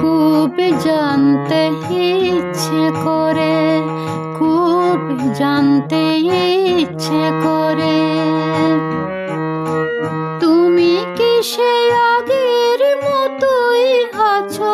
খুব জানতে ইচ্ছে করে খুব জানতে ইচ্ছে করে। তুমি কি সে আগের মতোই আছো?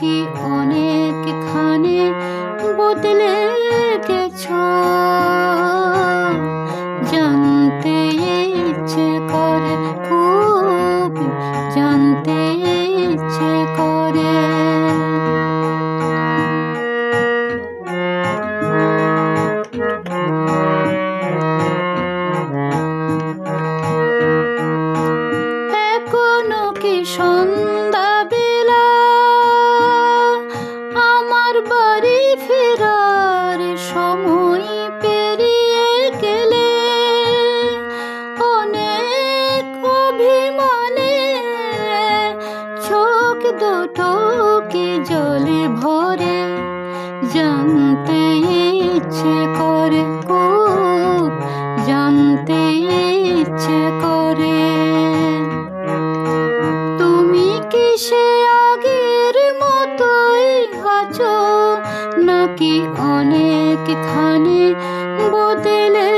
নাকি অনেকখানি দুটো কি জলে ভরে, জানতে ইচ্ছে করে খুব জানতে ইচ্ছে করে। তুমি কি সে আগের মতোই আছো নাকি অনেকখানি বদলে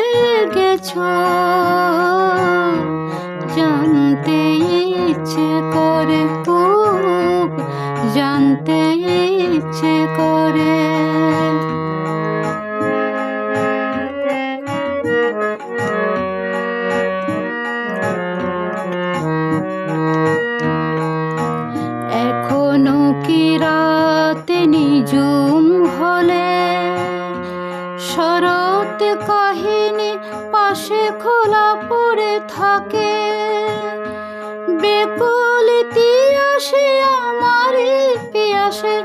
গেছো? জানতে ইচ্ছে করে। এখনও কি রাতে নিজুম হলে? শরৎ কাহিনী, পাশে খোলা পড়ে থাকে। বেকুল আসে আমার পিয়াসে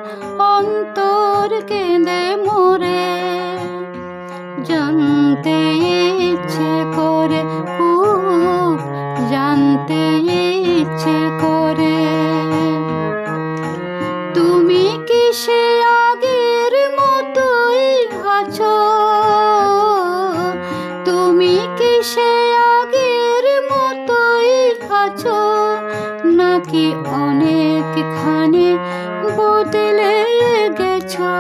অন্তর কেঁদে মরে। জানতে ইচ্ছে করে, খুব জানতে ইচ্ছে করে। তুমি কি সে আগের মতোই আছো? তুমি কি সে আগের মতোই আছো? নাকি অনেকখানি বদলে গেছো?